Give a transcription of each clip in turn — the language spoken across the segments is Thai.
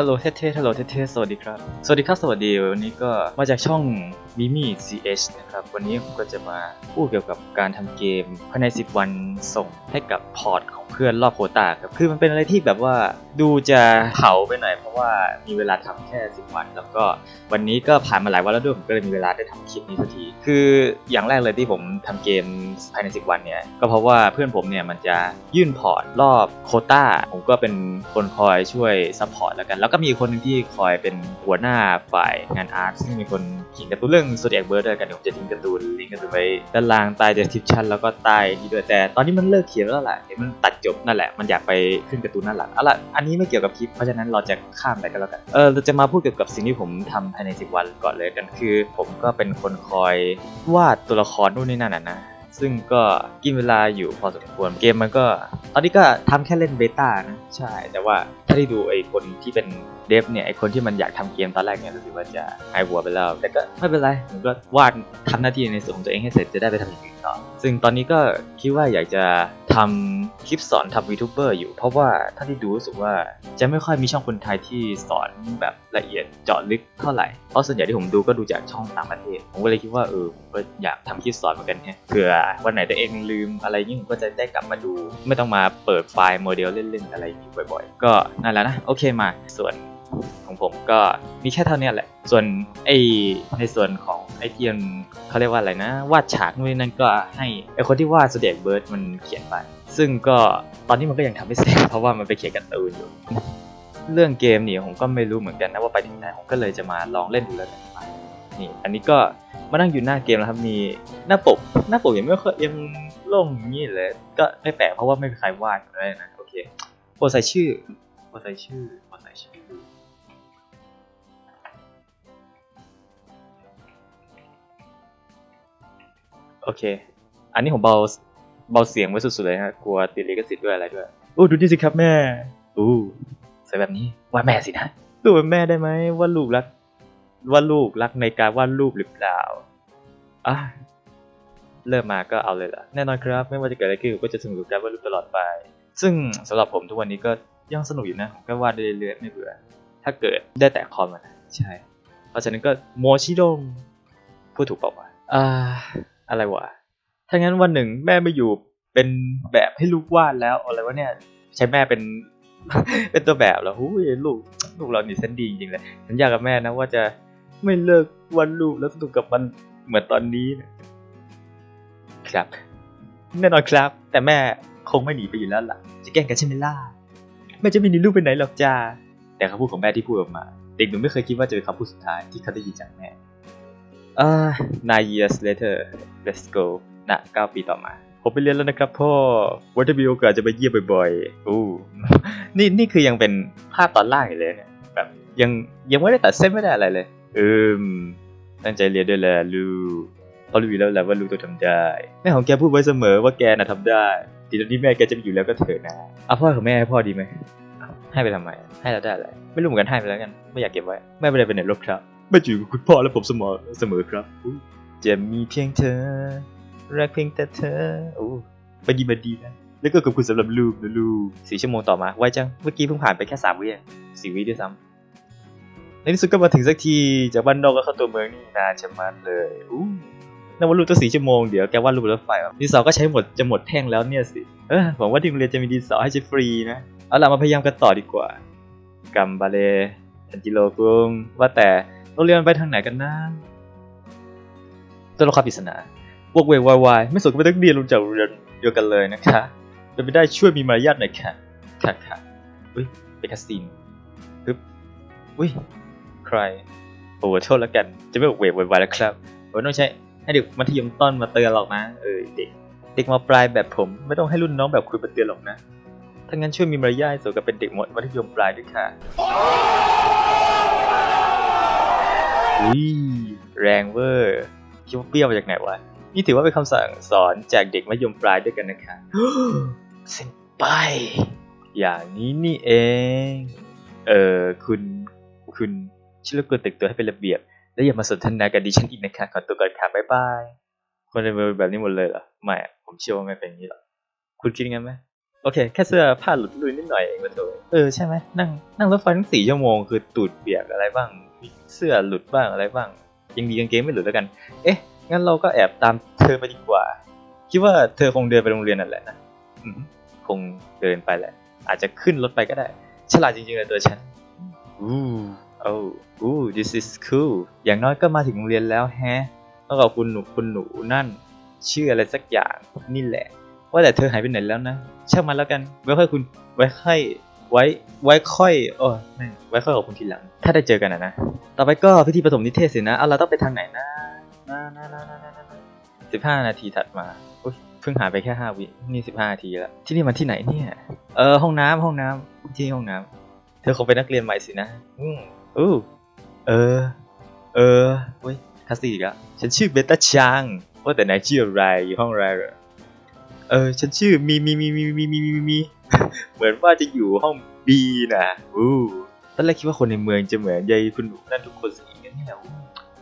ฮัลโหลเท่ๆฮัลโหลเท่ๆสวัสดีครับ สวัสดีครับ สวัสดี วันนี้ก็มาจากช่อง Mimi CH นะครับ วันนี้ผมก็จะมาพูดเกี่ยวกับการทำเกมภายใน 10 วันส่งให้กับพอร์ตของเพื่อนรอบโคตาครับ คือมันเป็นอะไรที่แบบว่าดูจะเผาไปหน่อย เพราะว่ามีเวลาทำแค่ 10 วัน แล้วก็วันนี้ก็ผ่านมาหลายวันแล้วด้วย ผมก็เลยมีเวลาได้ทำคลิปนี้สักที คืออย่างแรกเลยที่ผมทำเกมภายใน 10 วันเนี่ย ก็เพราะว่าเพื่อนผมเนี่ยมันจะยื่นพอร์ตรอบโคตาผมก็เป็นคนคอยช่วยซัพพอร์ตแล้วกัน แล้วก็มีคนหนึ่งที่คอยเป็นหัวหน้าฝ่ายงานอาร์ตซึ่งมีคนเขียนการ์ตูนเรื่องสุดแอกเบิร์ดด้วยกันเดี๋ยวผมจะทิ้งการ์ตูนลิงก์การ์ตูนไว้ด้านล่างใต้ description แล้วก็ใต้นี้ด้วยแต่ตอนนี้มันเลิกเขียนแล้วแหละเห็นมันตัดจบนั่นแหละมันอยากไปขึ้นการ์ตูนนั่นหลังเอาล่ะอันนี้ไม่เกี่ยวกับคลิปเพราะฉะนั้นเราจะข้ามไปกันแล้วกันเออเราจะมาพูดเกี่ยวกับสิ่งที่ผมทำภายใน 10 วันก่อนเลยกันคือ ผมก็เป็นคนคอยวาดตัวละครนู่นนี่นั่นน่ะนะ ซึ่งก็กินเวลาอยู่พอสมควรเกมมันก็ ตอนนี้ก็ทำแค่เล่นเบต้านะ ใช่ แต่ว่าถ้าได้ดูไอ้คนที่เป็นเดฟเนี่ยไอ้คนที่มันอยากทำเกมตอนแรกเนี่ยรู้สึกว่าจะหายหัวไปแล้ว แต่ก็ไม่เป็นไรผมก็วาดทำหน้าที่ในส่วนของตัวเองให้เสร็จจะได้ไปทำอย่างอื่นต่อซึ่งตอนนี้ก็คิดว่าอยากจะ ทำคลิปสอนทำวีทูเบอร์อยู่ เพราะว่าถ้าที่ดูรู้สึกว่าจะไม่ค่อยมีช่องคนไทยที่สอนแบบละเอียดเจาะลึกเท่าไหร่ เพราะส่วนใหญ่ที่ผมดูก็ดูจากช่องต่างประเทศ ผมก็เลยคิดว่าเออผมก็อยากทำคลิปสอนเหมือนกันแฮะเผื่อวันไหนตัวเองลืมอะไรยิ่งผมก็จะได้กลับมาดู ไม่ต้องมาเปิดไฟล์โมเดลเล่นๆอะไรอย่างนี้บ่อย ๆ ก็นั่นแหละนะโอเคมาส่วน ของผมก็มีแค่เท่านี้แหละ ส่วนไอในส่วนของไอเทียนเขาเรียกว่าอะไรนะ วาดฉากนู่นนั่นก็ให้ไอคนที่วาด Zodiac Bird มันเขียนไป ซึ่งก็ตอนนี้มันก็ยังทำไม่เสร็จเพราะว่ามันไปเขียนการ์ตูนอยู่ เรื่องเกมนี่ผมก็ไม่รู้เหมือนกันนะว่าไปถึงไหนผมก็เลยจะมาลองเล่นดูแล้วกันนี่อันนี้ก็มานั่งอยู่หน้าเกมแล้วครับมีหน้าปกหน้าปกยังไม่ค่อยยังโล่งอย่างนี้เลย ก็ไม่แปลกเพราะว่าไม่มีใครวาดเลยนะโอเคโปรใส่ชื่อโปรใส่ชื่อโปรใส่ชื่อ เค อันนี้ผมเบาเบาเสียงไว้สุดๆเลยนะกลัวติดลิขสิทธิ์ด้วยอะไรด้วยโอ้ดูนี่สิครับแม่อู้สวยแบบนี้ว่าแม่สินะดูเป็นแม่ได้ไหมว่าลูกรักว่าลูกรักในการวาดรูปหรือเปล่าอะเริ่มมาก็เอาเลยล่ะแน่นอนครับ ไม่ว่าจะเกิดอะไรขึ้นผมก็จะสนุกกับการวาดรูปตลอดไป ซึ่งสำหรับผมทุกวันนี้ก็ยังสนุกอยู่นะผมก็วาดได้เรื่อยๆไม่เบื่อถ้าเกิดได้แต่คอมอะนะใช่ เพราะฉะนั้นก็โมชิโดงพูดถูกเปล่าวะอ่า อะไรวะ ถ้างั้นวันหนึ่งแม่ไม่อยู่เป็นแบบให้ลูกวาดแล้วอะไรวะเนี่ย ใช้แม่เป็นเป็นตัวแบบแล้วหูยลูกลูกเรานี่เส้นดีจริงๆเลยสัญญากับแม่นะว่าจะไม่เลิกวาดรูปแล้วสนุกกับมันเหมือนตอนนี้นะครับแน่นอนครับ แต่แม่คงไม่หนีไปอยู่แล้วล่ะ จะแกล้งกันใช่ไหมล่ะแม่จะไม่หนีลูกไปไหนหรอกจ้าแต่คำพูดของแม่ที่พูดออกมา เด็กหนูไม่เคยคิดว่าจะเป็นคำพูดสุดท้ายที่เขาได้ยินจากแม่ อ่า nine years later let's go นะเก้าปีต่อมา ผมไปเรียนแล้วนะครับพ่อว่าจะมีโอกาสจะไปเยี่ยมบ่อยๆอู้นี่นี่คือยังเป็นภาพตอนล่างอยู่เลยเนี่ยแบบยังยังไม่ได้ตัดเส้นไม่ได้อะไรเลยเอิมตั้งใจเรียนด้วยแหละลูเพรารู้อยู่แล้วแหละว่าลูกต้องทำได้แม่ของแกพูดไว้เสมอว่าแกน่ะทำได้ทีตอนนี้แม่แกจะไม่อยู่แล้วก็เถอะนะเอาพ่อของแม่ให้พ่อดีไหมให้ไปทำไม ให้แล้วได้อะไรไม่รู้เหมือนกันให้ไปแล้วกัน ไม่อยากเก็บไว้ ไม่เป็นไรเป็นไหนลบครับ ไม่อยู่กับคุณพ่อและผมเสมอเสมอครับอู้จะมีเพียงเธอ รักเพียงแต่เธอโอ้บันดีบันดีนะแล้วก็กับคุณสำหรับลูกนะลูกสี่ชั่วโมงต่อมาไวจังเมื่อกี้เพิ่งผ่านไปแค่สามวิเองสี่วิด้วยซ้ำในที่สุดก็มาถึงสักทีจากบ้านนอกก็เข้าตัวเมืองนี่นานชะมัดเลยอู้นั่นว่ารูปตั้งสี่ชั่วโมงเดี๋ยวแกวาดรูปรถไฟอะดินสอก็ใช้หมดจะหมดแท่งแล้วเนี่ยสิเออหวังว่าที่โรงเรียนจะมีดินสอให้ใช้ฟรีนะเอาล่ะมาพยายามกันต่อดีกว่ากัมบาเลทันจิโร่กุงว่าแต่ โรงเรียนไปทางไหนกันนะตัวละครปริศนาพวกเวกวายวายไม่สนก็ไม่ต้องเรียนลงจากเรียนเดียวกันเลยนะคะจะไม่ได้ช่วยมีมารยาทหน่อยค่ะค่ะค่ะอุ้ยเป็นคาสตินปึ๊บอุ้ยใครโอ้โหโทษแล้วกัน จะไม่บอกเวกวายวายแล้วครับผมต้องใช้ให้เด็กมัธยมต้นมาเตือนหรอกนะเออเด็กเด็กมาปลายแบบผมไม่ต้องให้รุ่นน้องแบบคุณมาเตือนหรอกนะถ้างั้นช่วยมีมารยาทสมกับเป็นเด็กมัธยมปลายด้วยค่ะ อุ้ยแรงเวอร์คิดว่าเปรี้ยวมาจากไหนวะ นี่ถือว่าเป็นคำสั่งสอนจากเด็กมัธยมปลายด้วยกันนะคะเซนไป อย่างนี้นี่เอง เออคุณ คุณช่วยรบกวนต่งตัวให้เป็นระเบียบ และอย่ามาสนทนากับดิฉันอีกนะคะ ขอตัวก่อนค่ะบ๊ายบาย คนในเมืองแบบนี้หมดเลยเหรอ ไม่ ผมเชื่อว่าไม่เป็นอย่างนี้หรอก คุณคิดยังไงไหมโอเค แค่เสื้อผ้าหลุดลุยนิดหน่อยเองมาโถเออ ใช่ไหมนั่ง นั่งรถไฟทั้งสี่ชั่วโมงคือตูดเปียกอะไรบ้าง มีเสื้อหลุดบ้างอะไรบ้าง ยังดีกางเกงไม่หลุดแล้วกัน เอ๊ะ งั้นเราก็แอบตามเธอไปดีกว่า คิดว่าเธอคงเดินไปโรงเรียนนั่นแหละนะอืมคงเดินไปแหละ อาจจะขึ้นรถไปก็ได้ ฉลาดจริงๆเลยตัวฉัน อู้ โอ้อู้ this is cool อย่างน้อยก็มาถึงโรงเรียนแล้วแฮะต้องขอบคุณหนูคุณหนูนั่น ชื่ออะไรสักอย่างนี่แหละ ว่าแต่เธอหายไปไหนแล้วนะ ช่างมันแล้วกัน ไว้ค่อยคุณ ไว้ค่อย ไว้ไว้ค่อยโอ้ยแม่ไว้ค่อยขอบคุณทีหลัง ถ้าได้เจอกันนะนะ ต่อไปก็พิธีปฐมนิเทศสินะเอาเราต้องไปทางไหนนะนะนะนะนะนะนะสิบห้านาทีถัดมาอุ๊ยเพิ่งหายไปแค่ห้าวินี่สิบห้านาทีแล้วที่นี่มันที่ไหนเนี่ยเออห้องน้ำห้องน้ำที่ห้องน้ำเธอคงเป็นนักเรียนใหม่สินะ อืมอู้เออ เออเว้ยคาสสิกอะฉันชื่อเบต้าชังว่าแต่นายชื่ออะไรอยู่ห้องอะไรเหรอ เออฉันชื่อมีมีมีมีมีมีมีมีเหมือนว่าจะอยู่ห้องบีนะอู้ตอนแรกคิดว่าคนในเมืองจะเหมือนยายคุณหนูนั่นทุกคนสิกันนี่แหละ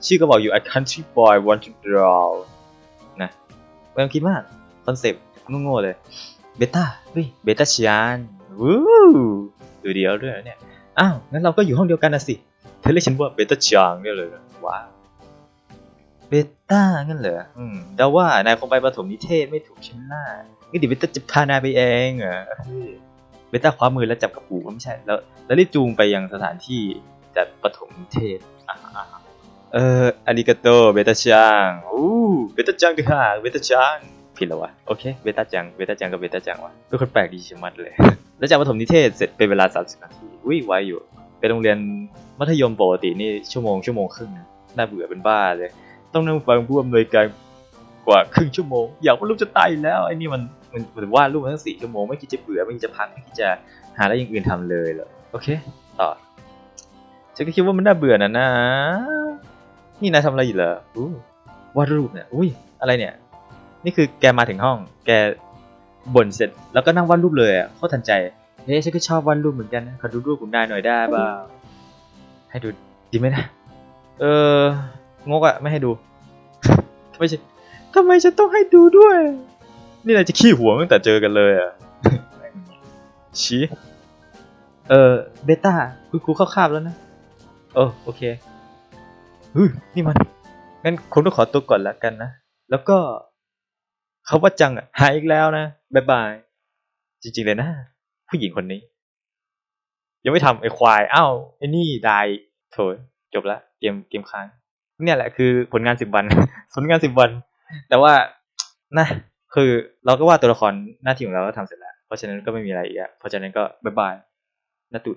ชื่อก็บอกอยู่ a country boy want to draw นะไม่ต้องคิดมากคอนเซปต์โง่ๆเลยเบต้าเฮ้ยเบต้าชันวู้ดูเดียวด้วยเนี่ยอ้าวงั้นเราก็อยู่ห้องเดียวกันนะสิเธอเรียกฉันว่าเบต้าชังเนี่ยเลยว้าว เบต้างั้นเหรออืมแต่ว่านายคงไปประถมนิเทศไม่ถูกใช่ไหมล่ะนี่เดี๋ยวเบต้าจะพานายไปเองเหรอเฮ้ยเบต้าคว้ามือแล้วจับกระปูไม่ใช่ แล้ว แล้วรีบจูงไปยังสถานที่จัดประถมนิเทศอ่าอ่าอ่าเอออาริกาโตเบต้าจังอู้เบต้าจังดีค่ะเบต้าจังผิดแล้ววะโอเคเบต้าจังเบต้าจังกับเบต้าจังวะเป็นคนแปลกดีชะมัดเลย แล้วจากประถมนิเทศเสร็จเป็นเวลา 30 นาทีอุ้ยไวอยู่เป็นโรงเรียนมัธยมปกตินี่ชั่วโมงชั่วโมงครึ่งน่าเบื่อเป็นบ้าเลย ต้องนั่งฟังผู้อำนวยการกว่าครึ่งชั่วโมง อยากว่ารูปจะตายแล้วไอ้นี่มันมันมันวาดรูปมาตั้งสี่ชั่วโมงไม่คิดจะเบื่อไม่คิดจะพักไม่คิดจะหาอะไรอย่างอื่นทำเลยเหรอโอเค ต่อฉันก็คิดว่ามันน่าเบื่อนะนะ นี่นายทำอะไรอยู่เหรออู้วาดรูปเนี่ยอุ้ยอะไรเนี่ย นี่คือแกมาถึงห้อง แกบ่นเสร็จแล้วก็นั่งวาดรูปเลยอะโคตรทันใจเฮ้ยฉันก็ชอบวาดรูปเหมือนกันนะขอดูรูปผมได้หน่อยได้เปล่าให้ดูดีไหมนะเออ งกอะไม่ให้ดู ไมฉันทำไมฉันต้องให้ดูด้วย นี่นายจะขี้หัวตั้งแต่เจอกันเลยอะชี้เออเบต้าคุณครูเข้าคาบแล้วนะเออโอเคเฮ้ยนี่มันงั้นคงต้องขอตัวก่อนละกันนะ แล้วก็เขาว่าจังอะหายอีกแล้วนะบายบาย จริง ๆ เลยนะ ผู้หญิงคนนี้ ยังไม่ทำไอ้ควายอ้าวไอ้นี่ได้โถจบละเกมเกมค้าง เนี่ยแหละคือผลงานสิบวันผลงานสิบวัน แต่ว่านะคือเราก็ว่าตัวละครหน้าที่ของเราก็ทำเสร็จแล้ว เพราะฉะนั้นก็ไม่มีอะไรอีกเพราะฉะนั้นก็บายบายนาตุด